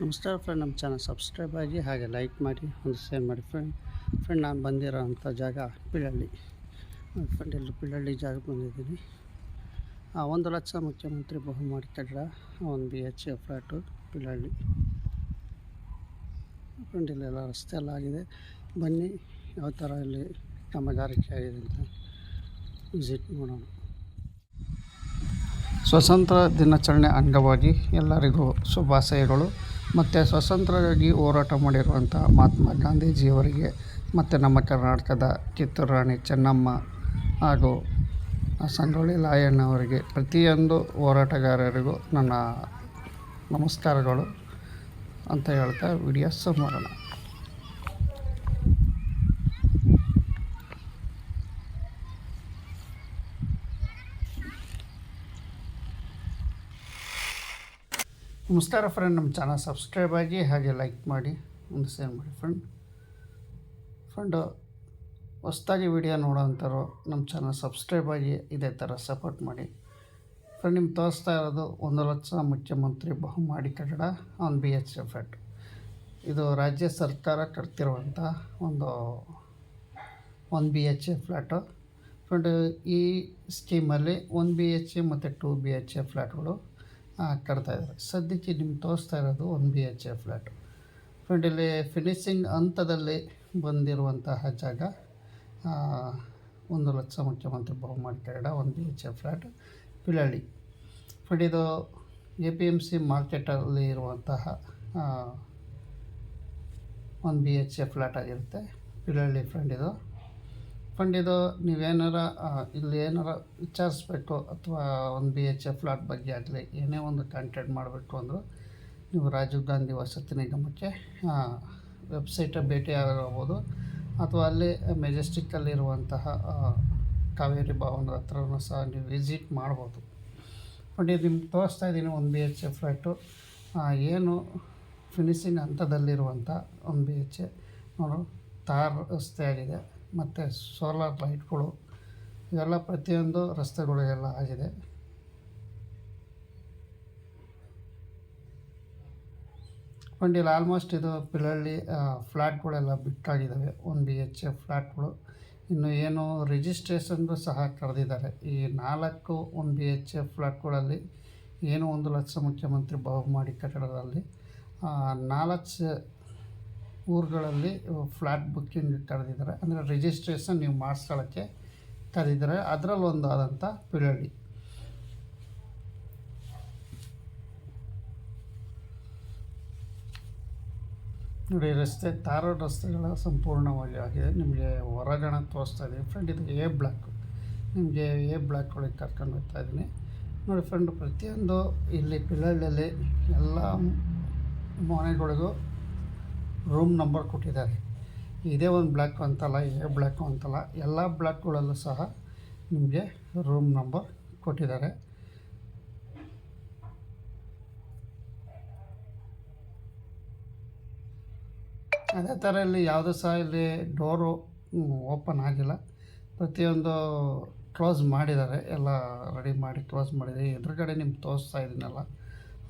ನಮಸ್ಕಾರ ಫ್ರೆಂಡ್ ನಮ್ಮ channel subscribe ಆಗಿ ಹಾಗೆ ಲೈಕ್ ಮಾಡಿ, ಒಂದು ಶೇರ್ ಮಾಡಿ ಫ್ರೆಂಡ್ ಫ್ರೆಂಡ್ ನಾನು ಬಂದಿರೋ ಅಂಥ ಜಾಗ ಪಿಳಳ್ಳಿ ಫ್ರೆಂಡ್ ಎಲ್ಲರು ಪಿಳಳ್ಳಿ ಜಾಗಕ್ಕೆ ಬಂದಿದ್ದೀನಿ. ಒಂದು ಲಕ್ಷ ಮುಖ್ಯಮಂತ್ರಿ ಬಹುಮಾಡಿ ಕಡ್ರ ಒಂದು B H A flat Pilalli friend ಇಲ್ಲೆಲ್ಲ ರಸ್ತೆ ಎಲ್ಲ ಆಗಿದೆ. ಬನ್ನಿ, ಯಾವ ಥರ ಇಲ್ಲಿ ಕಾಮಗಾರಿಕೆ ಆಗಿದೆ ಅಂತ ವಿಸಿಟ್ ಮಾಡೋಣ. ಸ್ವತಂತ್ರ ದಿನಾಚರಣೆ ಅಂಗವಾಗಿ ಎಲ್ಲರಿಗೂ ಶುಭಾಶಯಗಳು. ಮತ್ತು ಸ್ವಾತಂತ್ರ್ಯಕ್ಕಾಗಿ ಹೋರಾಟ ಮಾಡಿರುವಂಥ ಮಹಾತ್ಮ ಗಾಂಧೀಜಿಯವರಿಗೆ ಮತ್ತು ನಮ್ಮ ಕರ್ನಾಟಕದ ಕಿತ್ತೂರು ರಾಣಿ ಚೆನ್ನಮ್ಮ ಹಾಗೂ ಸಂಗೊಳ್ಳಿ ಲಾಯಣ್ಣವರಿಗೆ ಪ್ರತಿಯೊಂದು ಹೋರಾಟಗಾರರಿಗೂ ನನ್ನ ನಮಸ್ಕಾರಗಳು ಅಂತ ಹೇಳ್ತಾ ವಿಡಿಯೋ ಮಾಡೋಣ. ನಮಸ್ಕಾರ ಫ್ರೆಂಡ್ ನಮ್ಮ ಚಾನಲ್ ಸಬ್ಸ್ಕ್ರೈಬ್ ಆಗಿ ಹಾಗೆ ಲೈಕ್ ಮಾಡಿ. ಒಂದು ಶೇರ್ ಮಾಡಿ ಫ್ರೆಂಡ್ ಫ್ರೆಂಡು ಹೊಸ್ದಾಗಿ ವಿಡಿಯೋ ನೋಡೋವಂಥವ್ರು ನಮ್ಮ ಚಾನಲ್ ಸಬ್ಸ್ಕ್ರೈಬ್ ಆಗಿ ಇದೇ ಥರ ಸಪೋರ್ಟ್ ಮಾಡಿ. ಫ್ರೆಂಡ್ ನಿಮ್ಗೆ ತೋರಿಸ್ತಾ ಇರೋದು ಒಂದು ಲಕ್ಷ ಮುಖ್ಯಮಂತ್ರಿ ಬಹುಮಾಡಿ ಕಟ್ಟಡ ಆನ್ ಬಿ ಎಚ್ ಎಫ್ ಎಟ್ ಇದು ರಾಜ್ಯ ಸರ್ಕಾರ ಕಟ್ತಿರುವಂಥ ಒಂದು one B H A flat friend ಈ ಸ್ಕೀಮಲ್ಲಿ ಒನ್ ಬಿ ಎಚ್ ಎ ಮತ್ತು ಟೂ ಬಿ ಎಚ್ ಎ ಫ್ಲ್ಯಾಟ್ಗಳು ಕಟ್ತಾ ಇದ್ದಾರೆ. ಸದ್ಯಕ್ಕೆ ನಿಮ್ಗೆ ತೋರಿಸ್ತಾ ಇರೋದು one B H A flat friend ಇಲ್ಲಿ ಫಿನಿಶಿಂಗ್ ಹಂತದಲ್ಲಿ ಬಂದಿರುವಂತಹ ಜಾಗ ಒಂದು ಲಕ್ಷ ಮುಖ್ಯಮಂತ್ರಿ ಬಹುಮಾನ ಕಟ್ಟಡ ಒಂದು B H A flat Pilalli friend ಇದು ಎ ಪಿ ಎಂ ಸಿ ಮಾರ್ಕೆಟಲ್ಲಿ ಇರುವಂತಹ one B H A flat ಆಗಿರುತ್ತೆ. ಪಿಳಳ್ಳಿ ಫ್ರೆಂಡ್ ಇದು. ಫ್ರೆಂಡ್ ಇದು ನೀವೇನಾರ ಇಲ್ಲಿ ಏನಾರ ವಿಚಾರಿಸ್ಬೇಕು ಅಥವಾ ಒಂದು ಬಿ ಎಚ್ ಎಫ್ ಫ್ಲಾಟ್ ಬಗ್ಗೆ ಆಗಲಿ ಏನೇ ಒಂದು ಕಾಂಟ್ಯಾಕ್ಟ್ ಮಾಡಬೇಕು ಅಂದರೂ, ನೀವು ರಾಜೀವ್ ಗಾಂಧಿ ವಸತಿ ನಿಗಮಕ್ಕೆ ವೆಬ್ಸೈಟ ಭೇಟಿ ಆಗಬಹುದು ಅಥವಾ ಅಲ್ಲಿ ಮೆಜೆಸ್ಟಿಕ್ಕಲ್ಲಿರುವಂತಹ ಕಾವೇರಿ ಭವನದ ಹತ್ರನೂ ಸಹ ನೀವು ವಿಸಿಟ್ ಮಾಡ್ಬೋದು. ಬಟ್ ನಿಮ್ಗೆ ತೋರಿಸ್ತಾ ಇದ್ದೀನಿ ಒಂದು ಬಿ ಎಚ್ ಎ ಫ್ಲ್ಯಾಟು ಏನು ಫಿನಿಶಿಂಗ್ ಹಂತದಲ್ಲಿರುವಂಥ ಒಂದು ಬಿ ಎಚ್ ಎ ನೋಡು, ತಾರ್ ರಸ್ತೆ ಆಗಿದೆ. ಮತ್ತು ಸೋಲಾರ್ ಲೈಟ್ಗಳು ಇವೆಲ್ಲ ಪ್ರತಿಯೊಂದು ರಸ್ತೆಗಳಿಗೆಲ್ಲ ಆಗಿದೆ. ಇಲ್ಲಿ ಆಲ್ಮೋಸ್ಟ್ ಇದು ಪಿಳಳ್ಳಿ ಫ್ಲ್ಯಾಟ್ಗಳೆಲ್ಲ ಬಿಟ್ಟಾಗಿದ್ದಾವೆ. ಒನ್ ಬಿ ಎಚ್ ಎ ಫ್ಲ್ಯಾಟ್ಗಳು ಇನ್ನು ಏನು ರಿಜಿಸ್ಟ್ರೇಷನ್ ಸಹ ಕರೆದಿದ್ದಾರೆ. ಈ ನಾಲ್ಕು ಒನ್ ಬಿ ಎಚ್ ಎ ಫ್ಲ್ಯಾಟ್ಗಳಲ್ಲಿ ಏನು ಒಂದು ಲಕ್ಷ ಮುಖ್ಯಮಂತ್ರಿ ಬಹುಮಾಡಿ ಕಟ್ಟಡದಲ್ಲಿ ನಾಲ್ಕು ಊರುಗಳಲ್ಲಿ ಫ್ಲ್ಯಾಟ್ ಬುಕ್ಕಿಂಗ್ ಕರೆದಿದ್ದಾರೆ ಅಂದರೆ ರಿಜಿಸ್ಟ್ರೇಷನ್ ನೀವು ಮಾಡಿಸ್ಕೊಳ್ಳೋಕ್ಕೆ ಕರೆದಿದ್ದಾರೆ ಅದರಲ್ಲಿ ಒಂದು ಆದಂಥ ಪಿಳಳ್ಳಿ ನೋಡಿ, ರಸ್ತೆ ತಾರೋ ರಸ್ತೆಗಳ ಸಂಪೂರ್ಣವಾಗಿ ಆಗಿದೆ. ನಿಮಗೆ ಹೊರಗಣ ತೋರಿಸ್ತಾ ಇದ್ದೀನಿ. ಫ್ರೆಂಡ್ ಇದು ಎ ಬ್ಲಾಕ್ ನಿಮಗೆ ಎ ಬ್ಲಾಕ್ ಒಳಗೆ ಕರ್ಕೊಂಡು ಹೋಗ್ತಾ ಇದ್ದೀನಿ. ನೋಡಿ ಫ್ರೆಂಡ್ ಪ್ರತಿಯೊಂದು ಇಲ್ಲಿ ಪಿಳಳ್ಳಿಯಲ್ಲಿ ಎಲ್ಲ ಮನೆಗಳಿಗೂ ರೂಮ್ ನಂಬರ್ ಕೊಟ್ಟಿದ್ದಾರೆ. ಇದೇ ಒಂದು ಬ್ಲಾಕ್ ಅಂತಲ್ಲ, ಎ ಬ್ಲಾಕು ಅಂತಲ್ಲ, ಎಲ್ಲ ಬ್ಲ್ಯಾಕ್ಗಳಲ್ಲೂ ಸಹ ನಿಮಗೆ ರೂಮ್ ನಂಬರ್ ಕೊಟ್ಟಿದ್ದಾರೆ. ಅದೇ ಥರ ಇಲ್ಲಿ ಯಾವುದೂ ಸಹ ಇಲ್ಲಿ ಡೋರು ಓಪನ್ ಆಗಿಲ್ಲ. ಪ್ರತಿಯೊಂದು ಕ್ಲೋಸ್ ಮಾಡಿದ್ದಾರೆ, ಎಲ್ಲ ರೆಡಿ ಮಾಡಿ ಕ್ಲೋಸ್ ಮಾಡಿದ್ದಾರೆ ಎದುರುಗಡೆ ನಿಮ್ಗೆ ತೋರಿಸ್ತಾ ಇದ್ದೀನಲ್ಲ,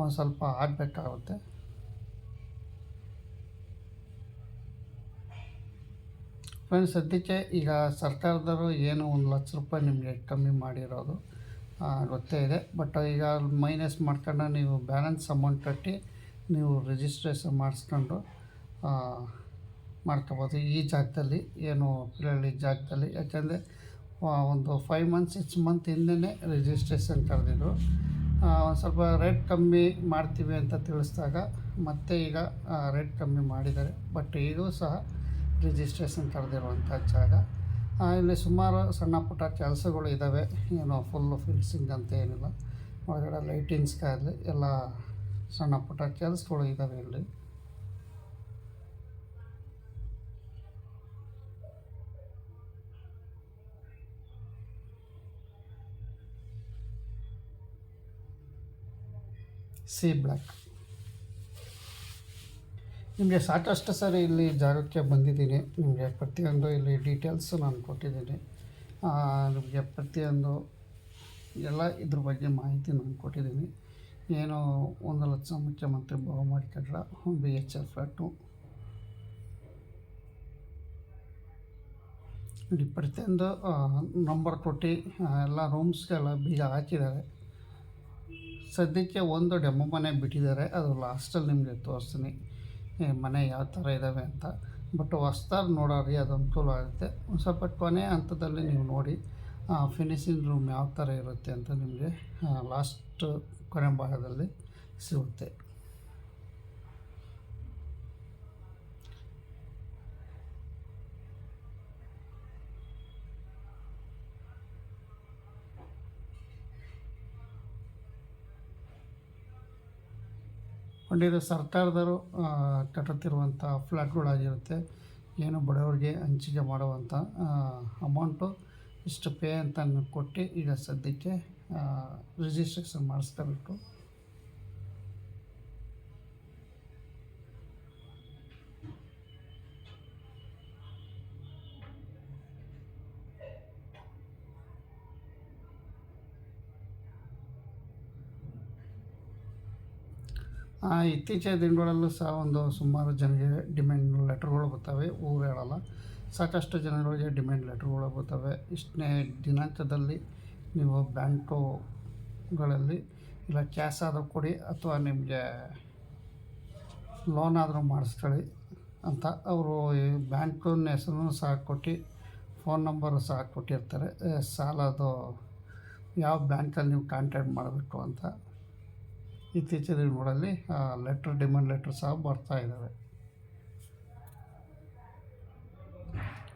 ಒಂದು ಸ್ವಲ್ಪ ಆಗಬೇಕಾಗುತ್ತೆ. ಫ್ರೆಂಡ್ಸ್ ಸದ್ಯಕ್ಕೆ ಈಗ ಸರ್ಕಾರದವರು ಏನು ಒಂದು ಲಕ್ಷ ರೂಪಾಯಿ ನಿಮಗೆ ಕಮ್ಮಿ ಮಾಡಿರೋದು ಗೊತ್ತೇ ಇದೆ. ಬಟ್ ಈಗ ಮೈನಸ್ ಮಾಡ್ಕೊಂಡು ನೀವು ಬ್ಯಾಲೆನ್ಸ್ ಅಮೌಂಟ್ ಕಟ್ಟಿ ನೀವು ರಿಜಿಸ್ಟ್ರೇಷನ್ ಮಾಡಿಸ್ಕೊಂಡು ಮಾಡ್ಕೋಬೋದು. ಈ ಜಾಗದಲ್ಲಿ ಏನು ಪಿರಳ್ಳಿ ಜಾಗದಲ್ಲಿ, ಯಾಕೆಂದರೆ ಒಂದು ಫೈವ್ ಮಂತ್ಸ್ ಸಿಕ್ಸ್ ಮಂತ್ ಹಿಂದೆನೇ ರಿಜಿಸ್ಟ್ರೇಷನ್ ಕರೆದಿದ್ರು ಒಂದು ಸ್ವಲ್ಪ ರೇಟ್ ಕಮ್ಮಿ ಮಾಡ್ತೀವಿ ಅಂತ ತಿಳಿಸಿದಾಗ ಮತ್ತೆ ಈಗ ರೇಟ್ ಕಮ್ಮಿ ಮಾಡಿದ್ದಾರೆ. ಬಟ್ ಈಗಲೂ ಸಹ ರಿಜಿಸ್ಟ್ರೇಷನ್ ಕರೆದಿರುವಂಥ ಜಾಗ. ಇಲ್ಲಿ ಸುಮಾರು ಸಣ್ಣ ಪುಟ್ಟ ಕೆಲಸಗಳು ಇದ್ದಾವೆ ಏನು ಫುಲ್ಲು ಫಿನಿಶಿಂಗ್ ಅಂತ ಏನಿಲ್ಲ. ಒಳಗಡೆ ಲೈಟಿಂಗ್ಸ್ಗಾಗಲಿ ಎಲ್ಲ ಸಣ್ಣ ಪುಟ್ಟ ಕೆಲಸಗಳು ಇದ್ದಾವೆ ಇಲ್ಲಿ. ಸಿ ಬ್ಲ್ಯಾಕ್ ನಿಮಗೆ ಸಾಕಷ್ಟು ಸರಿ ಇಲ್ಲಿ ಜಾಗಕ್ಕೆ ಬಂದಿದ್ದೀನಿ. ನಿಮಗೆ ಪ್ರತಿಯೊಂದು ಇಲ್ಲಿ ಡೀಟೇಲ್ಸು ನಾನು ಕೊಟ್ಟಿದ್ದೀನಿ. ನಿಮಗೆ ಪ್ರತಿಯೊಂದು ಎಲ್ಲ ಇದ್ರ ಬಗ್ಗೆ ಮಾಹಿತಿ ನಾನು ಕೊಟ್ಟಿದ್ದೀನಿ. ಏನು ಒಂದು ಲಕ್ಷ ಮುಖ್ಯಮಂತ್ರಿ ಬಹುಮಾಡಿ ಕಟ್ಟಡ ಬಿ ಎಚ್ ಎಲ್ ಫ್ಲ್ಯಾಟು ಇಲ್ಲಿ ಪ್ರತಿಯೊಂದು ನಂಬರ್ ಕೊಟ್ಟು ಎಲ್ಲ ರೂಮ್ಸ್ಗೆಲ್ಲ ಬೀಗ ಹಾಕಿದ್ದಾರೆ. ಸದ್ಯಕ್ಕೆ ಒಂದು ಡೆಮೊ ಮನೆ ಬಿಟ್ಟಿದ್ದಾರೆ. ಅದು ಲಾಸ್ಟಲ್ಲಿ ನಿಮಗೆ ತೋರಿಸ್ತೀನಿ. ಮನೆ ಯಾವ ಥರ ಇದ್ದಾವೆ ಅಂತ. ಬಟ್ ಹೊಸ್ದಾಗಿ ನೋಡೋರಿ ಅದು ಅನುಕೂಲ ಆಗುತ್ತೆ. ಒಂದು ಸ್ವಲ್ಪ ಕೊನೆ ಹಂತದಲ್ಲಿ ನೀವು ನೋಡಿ ಫಿನಿಶಿಂಗ್ ರೂಮ್ ಯಾವ ಥರ ಇರುತ್ತೆ ಅಂತ ನಿಮಗೆ ಲಾಸ್ಟ್ ಕೊನೆ ಭಾಗದಲ್ಲಿ ಸಿಗುತ್ತೆ. ಕೊಂಡಿರೋ ಸರ್ಕಾರದವರು ಕಟ್ಟುತ್ತಿರುವಂಥ ಫ್ಲ್ಯಾಟ್ಗಳಾಗಿರುತ್ತೆ ಏನು ಬಡವರಿಗೆ ಹಂಚಿಕೆ ಮಾಡುವಂಥ ಅಮೌಂಟು ಇಷ್ಟು ಪೇ ಅಂತ ಕೊಟ್ಟು ಈಗ ಸದ್ಯಕ್ಕೆ ರಿಜಿಸ್ಟ್ರೇಷನ್ ಮಾಡಿಸ್ಕೋಬೇಕು ಇತ್ತೀಚಿನ ದಿನಗಳಲ್ಲೂ ಸಹ ಒಂದು ಸುಮಾರು ಜನರಿಗೆ ಡಿಮ್ಯಾಂಡ್ ಲೆಟ್ರ್ಗಳು ಬರ್ತವೆ. ಊರು ಹೇಳಲ್ಲ. ಸಾಕಷ್ಟು ಜನಗಳಿಗೆ ಡಿಮ್ಯಾಂಡ್ ಲೆಟ್ರ್ಗಳು ಬರ್ತವೆ. ಇಷ್ಟನೇ ದಿನಾಂಕದಲ್ಲಿ ನೀವು ಬ್ಯಾಂಕುಗಳಲ್ಲಿ ಇಲ್ಲ ಕ್ಯಾಶ್ ಆದರೂ ಕೊಡಿ ಅಥವಾ ನಿಮಗೆ ಲೋನ್ ಆದರೂ ಮಾಡಿಸ್ಕೊಳ್ಳಿ ಅಂತ ಅವರು ಬ್ಯಾಂಕಿನ ಹೆಸರು ಸಹ ಕೊಟ್ಟು ಫೋನ್ ನಂಬರು ಸಹ ಕೊಟ್ಟಿರ್ತಾರೆ. ಸಾಲದು ಯಾವ ಬ್ಯಾಂಕಲ್ಲಿ ನೀವು ಕಾಂಟ್ಯಾಕ್ಟ್ ಮಾಡಬೇಕು ಅಂತ. ಇತ್ತೀಚಿನ ದಿನಗಳಲ್ಲಿ ಲೆಟ್ರ್ ಡಿಮ್ಯಾಂಡ್ ಲೆಟ್ರ್ ಸಹ ಬರ್ತಾ ಇದ್ದಾವೆ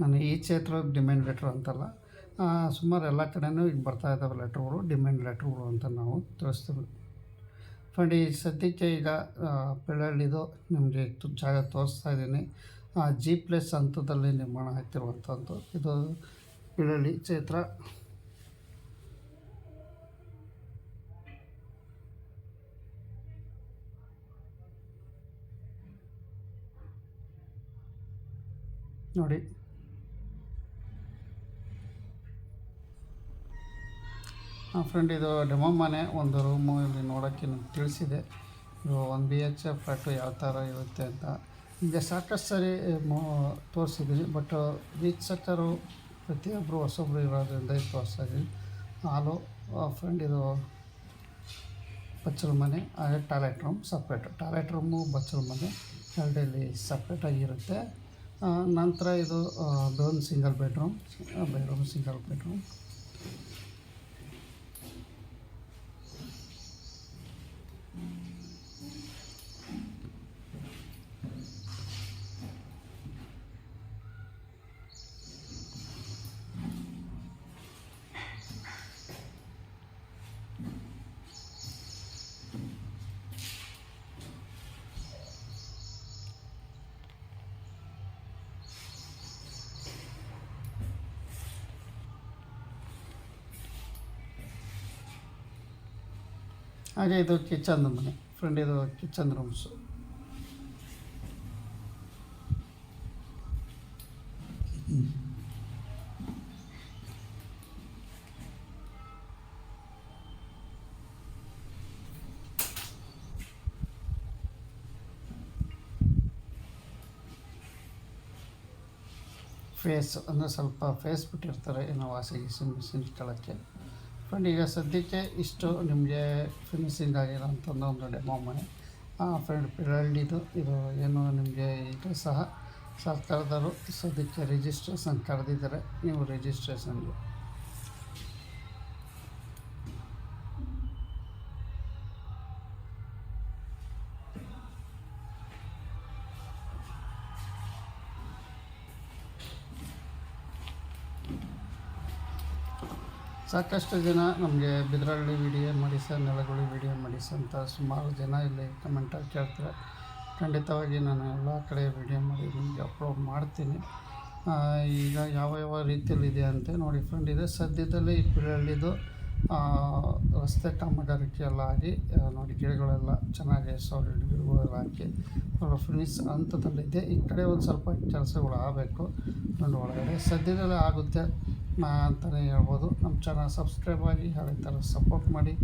ನಾನು ಈ ಕ್ಷೇತ್ರ ಡಿಮ್ಯಾಂಡ್ ಲೆಟ್ರ್ ಅಂತಲ್ಲ ಸುಮಾರು ಎಲ್ಲ ಕಡೆಯೂ ಈಗ ಬರ್ತಾ ಇದ್ದಾವೆ ಲೆಟ್ರುಗಳು ಡಿಮ್ಯಾಂಡ್ ಲೆಟ್ರ್ಗಳು ಅಂತ ನಾವು ತಿಳಿಸ್ತೀವಿ. ಫ್ರೆಂಡ್ ಈ ಸದ್ಯಕ್ಕೆ ಈಗ ಬೆಳ್ಳಳ್ಳಿದು ನಿಮಗೆ ಜಾಗ ತೋರಿಸ್ತಾ ಇದ್ದೀನಿ. ಜಿ ಪ್ಲಸ್ ಹಂತದಲ್ಲಿ ನಿರ್ಮಾಣ ಆಗ್ತಿರುವಂಥದ್ದು ಇದು ಬೆಳ್ಳಳ್ಳಿ ಕ್ಷೇತ್ರ. ನೋಡಿ. ಫ್ರೆಂಡ್ ಇದು ಡೆಮೋ ಮನೆ ಒಂದು ರೂಮು ಇಲ್ಲಿ ನೋಡೋಕ್ಕೆ ನಿಮ್ಗೆ ತಿಳಿಸಿದೆ. ಇದು ಒಂದು ಬಿ ಎಚ್ ಫ್ಲ್ಯಾಟು ಯಾವ ಥರ ಇರುತ್ತೆ ಅಂತ. ಈಗ ಸಾಕಷ್ಟು ಸರಿ ತೋರಿಸಿದ್ದೀನಿ ಬಟ್ ಸೆಟ್ಟರು ಪ್ರತಿಯೊಬ್ಬರು ಹೊಸೊಬ್ಬರು ಇರೋದ್ರಿಂದ ಇದು ತೋರಿಸ್ತಾ ಇದ್ದೀನಿ ಹಾಲು ಫ್ರೆಂಡ್ ಇದು ಬಚ್ಚಲು ಮನೆ, ಹಾಗೆ toilet room separate toilet room ಬಚ್ಚಲು ಮನೆ, ಎರಡಲ್ಲಿ ಸಪ್ರೇಟಾಗಿರುತ್ತೆ ನಂತರ ಇದು ಬೋನ್ single bedroom bedroom single bedroom. ಹಾಗೆ ಇದು ಕಿಚನ್ ಮನೆ ಫ್ರೆಂಡ್ ಇದು ಕಿಚನ್ ರೂಮ್ಸು ಫೇಸ್ ಅಂದರೆ ಸ್ವಲ್ಪ ಫೇಸ್ ಬಿಟ್ಟಿರ್ತಾರೆ ಏನೋ ವಾಸಿ ಗೀಸಿ ಮಿಷಿನ್ ಕೆಳಕ್ಕೆ ಫ್ರೆಂಡ್ ಈಗ ಸದ್ಯಕ್ಕೆ ಇಷ್ಟು ನಿಮಗೆ ಫಿನಿಶಿಂಗ್ ಆಗಿರೋಂಥದ್ದು ಒಂದು ಡೆಮೋ ಮನೆ ಫ್ರೆಂಡ್ ಪಿರಳ್ಳಿದು ಇದು ಏನು ನಿಮಗೆ ಇದು ಸಹ ಸರ್ಕಾರದವರು ಸದ್ಯಕ್ಕೆ ರಿಜಿಸ್ಟ್ರೇಷನ್ ಕರೆದಿದ್ದಾರೆ. ನೀವು ರಿಜಿಸ್ಟ್ರೇಷನ್ಗೆ ಸಾಕಷ್ಟು ಜನ ನಮಗೆ ಬಿದ್ರಳ್ಳಿ ವಿಡಿಯೋ ಮಾಡಿ ಸರ್ ನೆಲಗುಳಿ ವಿಡಿಯೋ ಮಾಡಿ ಸರ್ ಅಂತ ಸುಮಾರು ಜನ ಇಲ್ಲಿ ಕಮೆಂಟಾಗಿ ಕೇಳ್ತಾರೆ. ಖಂಡಿತವಾಗಿ ನಾನು ಎಲ್ಲ ಕಡೆ ವಿಡಿಯೋ ಮಾಡಿ ನಿಮಗೆ ಅಪ್ಲೋಡ್ ಮಾಡ್ತೀನಿ. ಈಗ ಯಾವ ಯಾವ ರೀತಿಯಲ್ಲಿದೆ ಅಂತ ನೋಡಿ ಫ್ರೆಂಡ್ ಇದೆ. ಸದ್ಯದಲ್ಲೇ ಈ ಪಿರಳ್ಳಿದು ಆ, ರಸ್ತೆ ಕಾಮಗಾರಿಕೆ ಎಲ್ಲ ಆಗಿ ನೋಡಿ ಗಿಡಗಳೆಲ್ಲ ಚೆನ್ನಾಗಿ ಸಾಲಿಡ್ ಗಿಡಗಳೆಲ್ಲ ಹಾಕಿ ಫಿನಿಶ್ ಹಂತದಲ್ಲಿದೆ. ಈ ಕಡೆ ಒಂದು ಸ್ವಲ್ಪ ಕೆಲಸಗಳು ಆಗಬೇಕು. ಫ್ರೆಂಡ್ ಒಳಗಡೆ. ಸದ್ಯದಲ್ಲೇ ಆಗುತ್ತೆ. ಅಂತಲೇ ಹೇಳ್ಬೋದು. ನಮ್ಮ ಚಾನಲ್ ಸಬ್ಸ್ಕ್ರೈಬ್ ಆಗಿ ಅದೇ ಥರ ಸಪೋರ್ಟ್ ಮಾಡಿ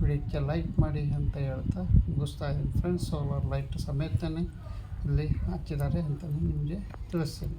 ವಿಡಿಯೋಕ್ಕೆ ಲೈಕ್ ಮಾಡಿ ಅಂತ ಹೇಳ್ತಾ ಮುಗಿಸ್ತಾ ಇದ್ದೀನಿ ಫ್ರೆಂಡ್ಸ್ ಸೋಲಾರ್ ಲೈಟ್ ಸಮೇತನೇ ಇಲ್ಲಿ ಹಾಕಿದ್ದಾರೆ ಅಂತ ನಿಮಗೆ ತಿಳಿಸ್ತೀನಿ.